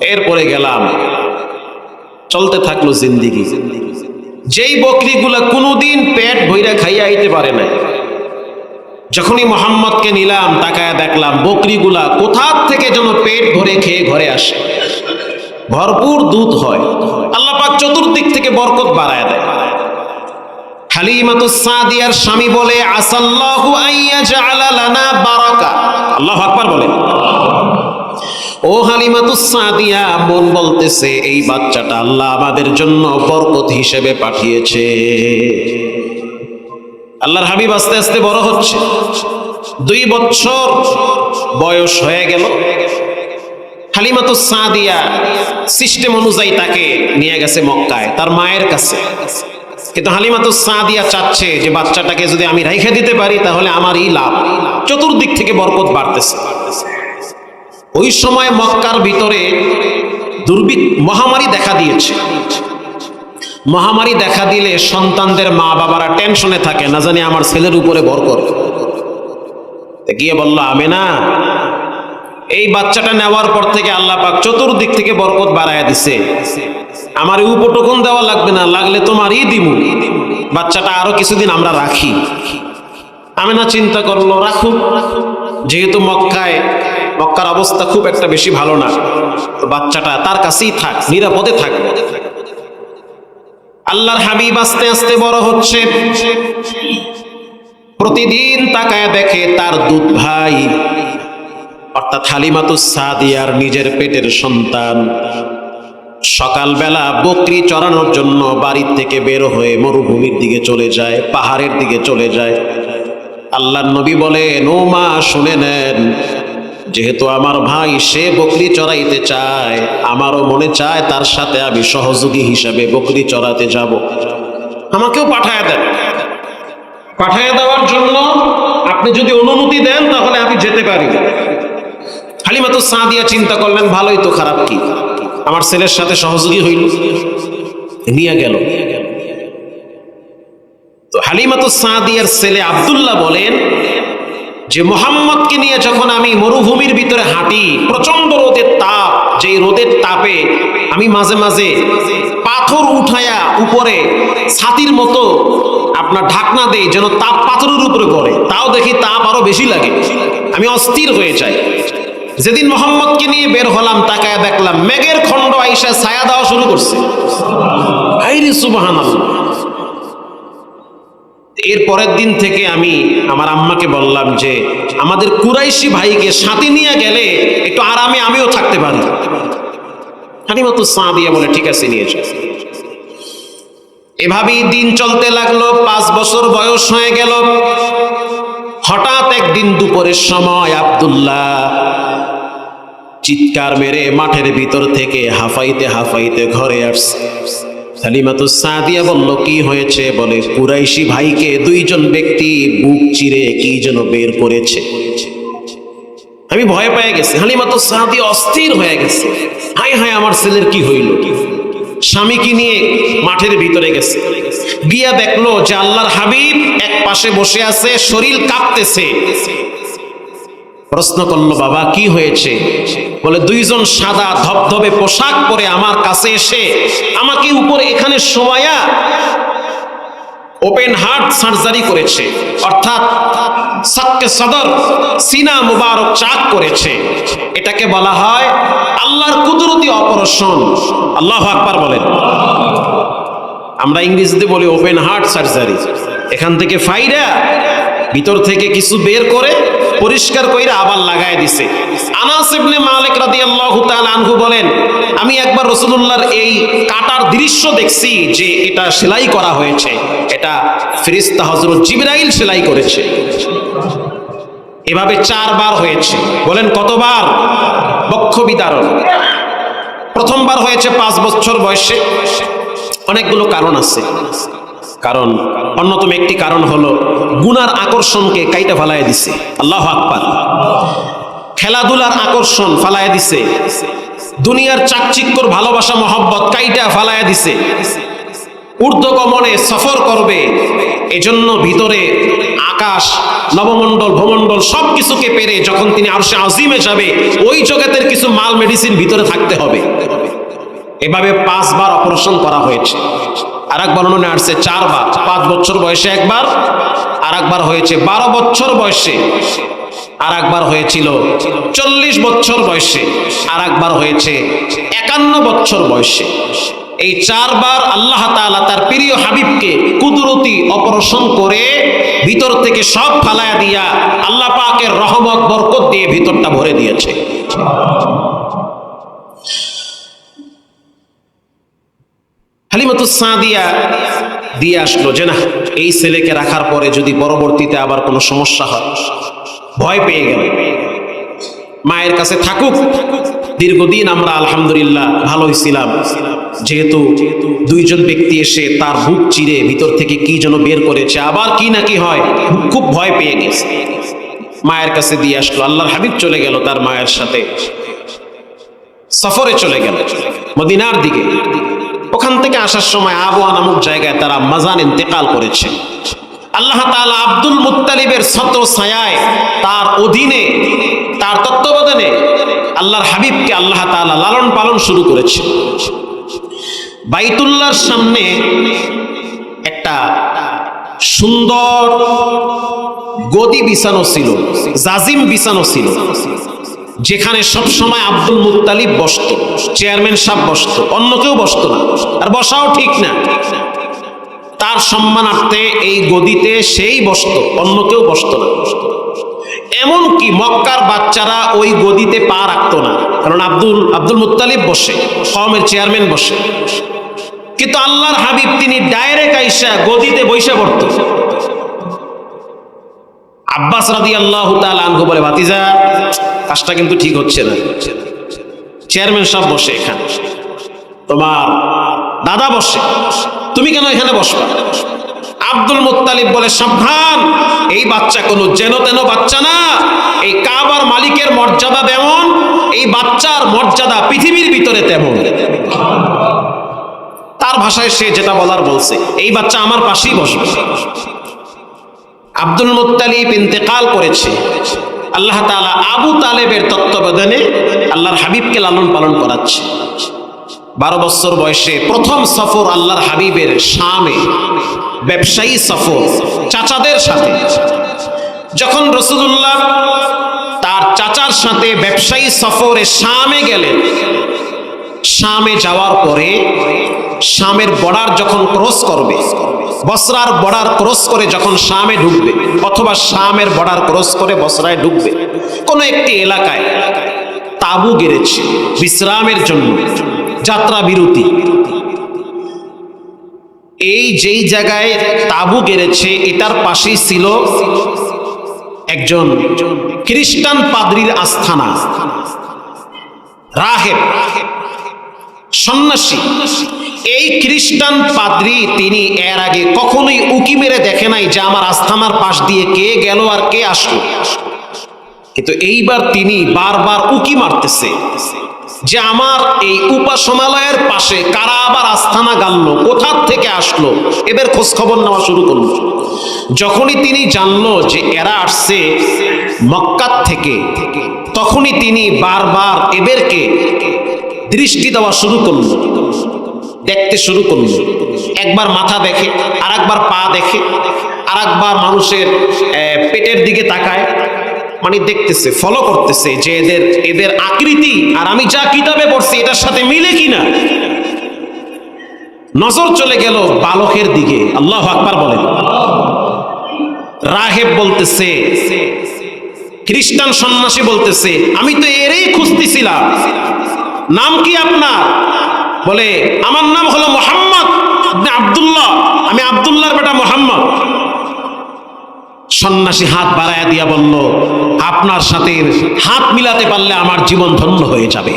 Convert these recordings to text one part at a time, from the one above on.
এরপরে গেলাম। চলতে থাকল জিন্দিগি। যেই বকরিগুলা কোনোদিন পেট ভইরা খাইয়া আইতে পারে না যখনই মোহাম্মদকে নিলাম, তাকায় দেখলাম বকরিগুলা কোথা থেকে যেন পেট ভরে খেয়ে ঘরে আসে। ভরপুর দুধ হয়। আল্লাহ পাক চতুর্দিক থেকে বরকত বাড়ায় দেয়। হালিমাতুস সাদিয়ার স্বামী বলে, আসাল্লাহু আইয়া জাআলা লানা বারাকা। আল্লাহু আকবার বলে। ও হালিমাতুস সাদিয়া মন বলতেছে, এই বাচ্চাটা আল্লাহ আমাদের জন্য বরকত হিসেবে পাঠিয়েছে। আল্লাহর হাবিব আস্তে আস্তে বড় হচ্ছে। দুই বছর বয়স হয়ে গেল। হালিমাতু সাদিয়া সিস্টেম অনুযায়ী তাকে নিয়ে গেছে মক্কায়, তার মায়ের কাছে। কিন্তু হালিমাতু সাদিয়া চাচ্ছে যে বাচ্চাটাকে যদি আমি রেখে দিতে পারি, তাহলে আমারই লাভ। চতুর্দিক থেকে বরকত বাড়তেছে। ওই সময় মক্কার ভিতরে দুর্ভিক্ষ মহামারী দেখা দিয়েছে। মহামারী দেখা দিলে সন্তানদের মা বাবারা টেনশনে থাকে, না জানি আমার ছেলের উপরে ভর করে। গিয়ে বলল আমি না এই বাচ্চাটা নেওয়ার পর থেকে আল্লাহ পাক চতুর্দিক থেকে বরকত বাড়ায় দিছে। আমার উপটকন দেওয়া লাগবে না, লাগলে তোমারই দিমু। বাচ্চাটা আরও কিছুদিন আমরা রাখি। আমি না চিন্তা করল, রাখুক, যেহেতু মক্কায় মক্কার অবস্থা খুব একটা বেশি ভালো না। বাচ্চাটা তার কাছেই থাক, নিরাপদে থাক। আল্লাহর হাবিব আস্তে আস্তে বড় হচ্ছে। প্রতিদিন তাকায় দেখে তার দুধ ভাই, অর্থাৎ হালিমাতুস সাদিয়ার নিজের পেটের সন্তান। সকালবেলা বকরি চড়ানোর জন্য বাড়ির থেকে বের হয়ে মরুভূমির দিকে চলে যায়, পাহাড়ের দিকে চলে যায়। আল্লাহর নবী বলেন, ও মা, শুনে নেন যেহেতু আমার ভাই সে বকরি চড়াইতে চায়, আমারও মনে চায় তার সাথে আমি সহযোগী হিসাবে বকরি চড়াতে যাব। আমাকেও পাঠায় দেন। পাঠায় দেওয়ার জন্য আপনি যদি অনুমতি দেন, তাহলে আমি যেতে পারি। হালিমাতু সাদিয়া চিন্তা করলেন, ভালোই তো, খারাপ কি? আমার ছেলের সাথে সহযোগী হইল। নিয়ে গেল। তো হালিমাতু সাদিয়ার ছেলে আব্দুল্লাহ বলেন যে মোহাম্মদকে নিয়ে যখন আমি মরুভূমির ভিতরে হাঁটি প্রচণ্ড রোদের তাপ, যেই রোদের তাপে আমি মাঝে মাঝে পাথর উঠায়া উপরে ছাতির মতো আপনার ঢাকনা দেই, যেন তাপ পাথরের উপরে পড়ে। তাও দেখি তাপ আরও বেশি লাগে। আমি অস্থির হয়ে যাই। যেদিন মোহাম্মদকে নিয়ে বের হলাম, তাকায় দেখলাম, মেঘের খণ্ড আইসা ছায়া দেওয়া শুরু করছে। আইরে সুবাহান এর পরের দিন থেকে আমি আমার আম্মাকে বললাম যে, আমাদের কুরাইশি ভাইকে সাথে নিয়ে গেলে একটু আরামে আমিও থাকতে পারি। হানিমাতু সাঁ দিয়ে বলে, ঠিক আছে, নিয়ে যাও। এভাবেই দিন চলতে লাগল, পাঁচ বছর বয়স হয়ে গেল। হঠাৎ একদিন দুপুরের সময় আব্দুল্লাহ চিৎকার মেরে মাঠের ভিতর থেকে হাফাইতে হাফাইতে ঘরে আসছে। সালিমাতু সাদিয়া বলল, কি হয়েছে? বলে, কুরাইশি ভাইকে দুইজন ব্যক্তি বুক চিরে কি যেন বের করেছে। আমি ভয় পেয়ে গেছি। হালিমাতু সাদিয়া অস্থির হয়ে গেছে। হাই হাই আমার ছেলের কি হইল? স্বামীকে নিয়ে মাঠের ভিতরে গেছে? গিয়া দেখল যে আল্লাহর হাবিব এক পাশে বসে আছে, শরীর কাঁপতেছে। প্রশ্ন করল, বাবা, কি হয়েছে? বলে, দুইজন সাদা ধবধবে পোশাক পরে আমার কাছে এসে আমাকে উপরে এখানে শোয়া ওপেন হার্ট সার্জারি করেছে। অর্থাৎ সদর, সিনা মুবারক চাক করেছে। এটাকে বলা হয় আল্লাহর কুদরতি অপারেশন। আল্লাহ আকবার বলেন। আমরা ইংরেজিতে বলি ওপেন হার্ট সার্জারি। এখান থেকে ফাইরা ভিতর থেকে কিছু বের করে পরিষ্কার কইরা আবার লাগায় দিছে। আনাস ইবনে মালিক রাদিয়াল্লাহু তাআলা আনহু বলেন, আমি একবার রাসূলুল্লাহর এই কাটার দৃশ্য দেখছি যে এটা সেলাই করা হয়েছে। এটা ফেরেশতা হযরত জিবরাইল সেলাই করেছে। এভাবে চারবার হয়েছে। বলেন, কতবার? বক্ষ বিদারণ প্রথমবার হয়েছে পাঁচ বছর বয়সে। অনেকগুলো কারণ আছে। কারণ অন্যতম একটি কারণ হলো গুনার আকর্ষণকে কাইটা ফালায় দিছে। আল্লাহ আকবার। খেলাধুলার আকর্ষণ ফালায় দিছে। দুনিয়ার চাকচিক্যর ভালোবাসা, মহব্বত কাইটা ফালায় দিছে। ঊর্ধ্বগমনে সফর করবে, এজন্য ভিতরে আকাশ, নবমণ্ডল, ভূমণ্ডল সব কিছুকে পেরে যখন তিনি আরশে আজিমে যাবে, ওই জগতের কিছু মাল, মেডিসিন ভিতরে থাকতে হবে। এভাবে পাঁচবার অপারেশন করা হয়েছে। আর এক বর্ণনা আসছে চারবার, পাঁচ বছর বয়সে একবার আর একবার হয়েছে বারো বছর বয়সে আর একবার হয়েছিল চল্লিশ বছর বয়সে আর একবার হয়েছে একান্ন বছর বয়সে। এই চারবার আল্লাহ তাআলা তার প্রিয় হাবিবকে কুদরতি অপারেশন করে ভিতর থেকে সব ফালায়া দিয়া আল্লাহ পাকের রহমত, বরকত দিয়ে ভিতরটা ভরে দিয়েছে। হালিমাতু সাদিয়া দিয়ে আসলো যে না এই ছেলেকে রাখার পরে যদি পরবর্তীতে আবার কোনো সমস্যা হয়, ভয় পেয়ে গেল। মায়ের কাছে থাকুক। দীর্ঘদিন আমরা আলহামদুলিল্লাহ ভালোই ছিলাম। যেহেতু দুইজন ব্যক্তি এসে তার বুক চিরে ভিতর থেকে কি যেন বের করেছে, আবার কি না কি হয়, খুব ভয় পেয়ে গেছে। মায়ের কাছে দিয়ে আসলো, আল্লাহর হাবিব চলে গেল তার মায়ের সাথে। সফরে চলে গেল। মদিনার দিকে। থেকে আসার সময় আবহাওয়া নামক জায়গায় তারা মাজান ইন্তেকাল করেছে। আল্লাহ তাআলা আব্দুল মুত্তালিবের ছত্র ছায়ায় তার অধীনে, তার তত্ত্বাবধানে আল্লাহর হাবিবকে আল্লাহ তাআলা লালন পালন শুরু করেছে। বাইতুল্লাহর সামনে একটা সুন্দর গদি বিছানো ছিল, জাজিম বিছানো ছিল। যেখানে সব সময় আব্দুল মুত্তালিব বসত, চেয়ারম্যান সাহেব বসত, অন্য কেউ বসত না, আর বসাও ঠিক না। তার সম্মানার্থে এই গদিতে সেই বসত, অন্য কেউ বসত না। এমনকি মক্কার বাচ্চারা ওই গদিতে পা রাখতো না, কারণ আব্দুল আব্দুল মুত্তালিব বসে কমের চেয়ারম্যান বসে। কিন্তু আল্লাহর হাবিব তিনি ডাইরেক্ট আইসা গদিতে বৈশা পড়ত। আব্বাস রাদি আল্লাহ আনহু বলে, ভাতিজা, কাজটা কিন্তু ঠিক হচ্ছে না। চেয়ারম্যান সব বসে এখানে। তোমার দাদা বসে। তুমি কেন এখানে বসবা? আব্দুল মুত্তালিব বলে, সাবধান, এই বাচ্চা কোনো যেন তেন বাচ্চা না। এই কাবার মালিকের মর্যাদা তেমন, এই বাচ্চার মর্যাদা পৃথিবীর ভিতরে তেমন। তার ভাষায় সে যেটা বলার বলছে, এই বাচ্চা আমার পাশেই বসবে। আব্দুল মুত্তালিব ইন্তেকাল করেছে। আল্লাহ তাআলা আবু তালেবের তত্ত্বাবধানে আল্লাহর হাবিবকে লালন পালন করাচ্ছে। বারো বছর বয়সে প্রথম সফর আল্লাহর হাবিবের শামে, ব্যবসায়ী সফর চাচাদের সাথে। যখন রসুল্লাহ তার চাচার সাথে ব্যবসায়ী সফরে শামে গেলেন, শামে যাওয়ার পরে শামের বর্ডার যখন ক্রস করবে বসরার বর্ডার ক্রস করে যখন শামে ঢুকবে, অথবা শামের বর্ডার ক্রস করে বসরায় ঢুকবে, কোনো একটি এলাকায় তাবু গেড়েছে, বিশ্রামের জন্য, যাত্রা বিরতি। এই যেই জায়গায় তাবু গেড়েছে, এটার পাশেই ছিল একজন খ্রিস্টান পাদ্রির আস্থানা, রাহেব, সন্ন্যাসী। এই খ্রিস্টান পাদ্রি তিনি এর আগে কখনোই উকি মেরে দেখে নাই যে আমার আস্থানার পাশ দিয়ে কে গেল আর কে আসলো। কিন্তু এইবার তিনি বারবার উকি মারতেছে যে আমার এই উপাসনালয়ের পাশে কারা আবার আস্থানা গাললো কোথার থেকে আসলো? এদের খোঁজ খবর নেওয়া শুরু করল। যখনই তিনি জানলো যে এরা আসছে মক্কার থেকে, তখনই তিনি বারবার এদেরকে দৃষ্টি দেওয়া শুরু করল। দেখতে শুরু করল। একবার মাথা দেখে আর একবার পা দেখে আর একবার মানুষের পেটের দিকে তাকায় মানে দেখতেছে ফলো করতেছে যে এদের এদের আকৃতি আর আমি যা কিতাবে পড়ছি এটার সাথে মিলে কিনা। নজর চলে গেল বালকের দিকে। আল্লাহ আকবার বলেন। রাহেব বলতেছে, খ্রিস্টান সন্ন্যাসী বলতেছে, আমি তো এরই খুঁজতেছিলাম। নাম কি আপনার? বলে, আমার নাম হলো মোহাম্মদ আব্দুল্লাহ। আমি আব্দুল্লাহর বেটা মোহাম্মদ। সন্ন্যাসী হাত বাড়ায় দিয়া বলল, আপনার সাথে হাত মিলাতে পারলে আমার জীবন ধন্য হয়ে যাবে।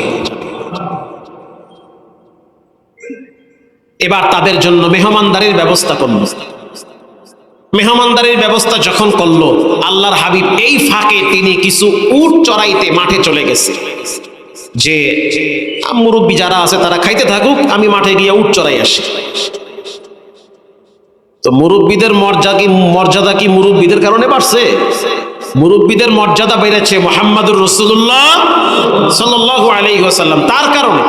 এবার তাদের জন্য মেহমানদারির ব্যবস্থা করল। মেহমানদারির ব্যবস্থা যখন করল, আল্লাহর হাবিব এই ফাঁকে তিনি কিছু উট চড়াইতে মাঠে চলে গেছে। যে মুরব্বী যারা আছে তারা খাইতে থাকুক, আমি মাঠে গিয়ে চড়াই আসি। তো মুরব্বীদের মর্যাদা কি মর্যাদা কি মুরব্বীদের কারণে বাড়ছে? মুরব্বীদের মর্যাদা বেড়েছে মোহাম্মদুর রসুল্লাহ সাল্লাহ আলাইহি তার কারণে।